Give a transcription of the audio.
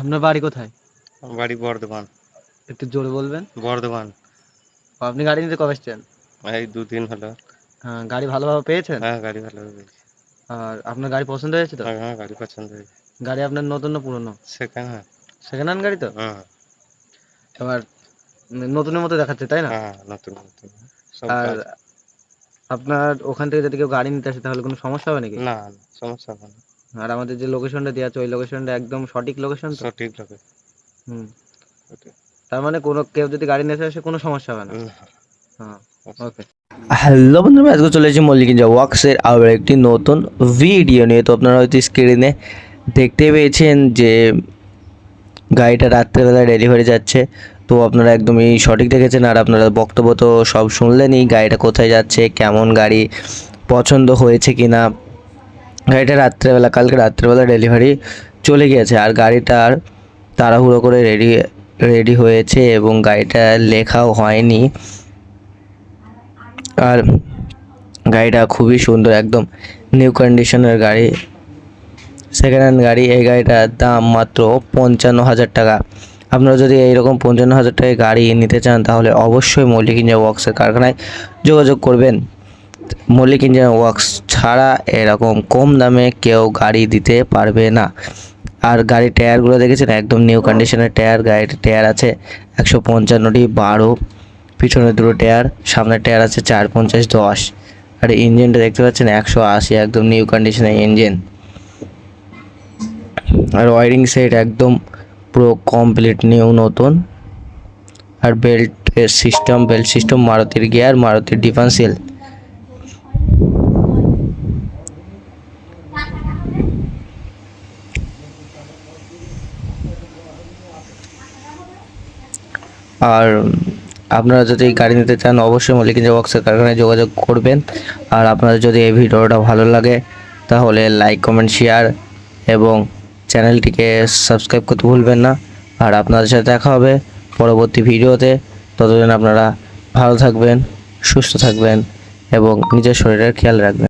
আপনার বাড়ি কোথায়? বাড়ি বর্ধমান। একটু জোরে বলবেন। বর্ধমান। আপনি গাড়ি নিতে কবে এসছেন? এই দুদিন হলো। হ্যাঁ গাড়ি ভালোভাবে পেয়েছেন? হ্যাঁ গাড়ি ভালো পেয়েছি। আর আপনার গাড়ি পছন্দ হয়েছে তো? হ্যাঁ হ্যাঁ গাড়ি পছন্দ হয়েছে। গাড়ি আপনার নতুন না পুরনো? সেকেন্ড হ্যাঁ সেকেন্ড হ্যান্ড গাড়ি তো? হ্যাঁ। এবার নতুনের মতো দেখাচ্ছে তাই না? হ্যাঁ নতুন নতুন। আর আপনার ওখান থেকে যদি কেউ গাড়ি নিতে আসে তাহলে কোনো সমস্যা হবে নাকি? না, সমস্যা হবে না। আর আমাদের যে লোকেশনটা দেওয়া আছে ওই লোকেশনটা একদম সঠিক লোকেশন তো? সঠিক লোকে হুম। ওকে। তার মানে কোনো কেউ যদি গাড়ি নিতে আসে কোনো সমস্যা হবে না? হ্যাঁ আচ্ছা। ওকে হ্যালো বন্ধুরা আজকে চলে এসেছি মল্লিক ইঞ্জা ওয়ার্কসের আবার একটি নতুন ভিডিও নিয়ে। তো আপনারা হয়তো স্ক্রিনে দেখতে পেয়েছেন যে গাড়িটা রাত্রেবেলা ডেলিভারি যাচ্ছে। তো আপনারা একদমই সঠিক দেখেছেন আর আপনারা বক্তব্য তো সব শুনলেনই গাড়িটা কোথায় যাচ্ছে কেমন গাড়ি পছন্দ হয়েছে কি না গাড়িটা রাত্রেবেলা, কালকে রাত্রেবেলা ডেলিভারি চলে গিয়েছে আর গাড়িটার তাড়াহুড়ো করে রেডি রেডি হয়েছে এবং গাড়িটা লেখাও হয়নি। আর গাড়িটা খুবই সুন্দর, একদম নিউ কন্ডিশনের গাড়ি। সেকেন্ড হ্যান্ড গাড়ি, এই গাড়িটার দাম মাত্র পঞ্চান্ন হাজার টাকা। আপনারা যদি এইরকম পঞ্চান্ন হাজার টাকায় গাড়ি নিতে চান তাহলে অবশ্যই মল্লিক ইঞ্জিন ওয়ার্কসের কারখানায় যোগাযোগ করবেন। মল্লিক ইঞ্জিনিয়ার ওয়ার্কস ছাড়া এরকম কম দামে কেউ গাড়ি দিতে পারবে না। আর গাড়ির টায়ারগুলো দেখেছেন? একদম নিউ কন্ডিশনের টায়ার, গাড়ির টায়ার আছে একশো পঞ্চান্নটি, বারো, পিছনে দুটো টায়ার সামনের টায়ার আছে চার পঞ্চাশ, দশ। আর ইঞ্জিনটা দেখতে পাচ্ছেন একশো আশি, একদম নিউ কন্ডিশনের ইঞ্জিন আর ওয়ারিং সেট একদম পুরো কমপ্লিট নিউ নতুন। আর বেল্ট সিস্টেম বেল্ট সিস্টেম মারুতির গিয়ার মারুতির ডিফারেন্সিয়াল আর আপনারা যদি গাড়ি নিতে চান, অবশ্যই মল্লিক বক্সের কারখানায় যোগাযোগ করবেন। আর আপনাদের যদি এই ভিডিওটা ভালো লাগে, তাহলে লাইক, কমেন্ট, শেয়ার এবং চ্যানেলটিকে সাবস্ক্রাইব করতে ভুলবেন না। আর আপনাদের সাথে দেখা হবে পরবর্তী ভিডিওতে। ততদিন আপনারা ভালো থাকবেন, সুস্থ থাকবেন এবং নিজের শরীরের খেয়াল রাখবেন।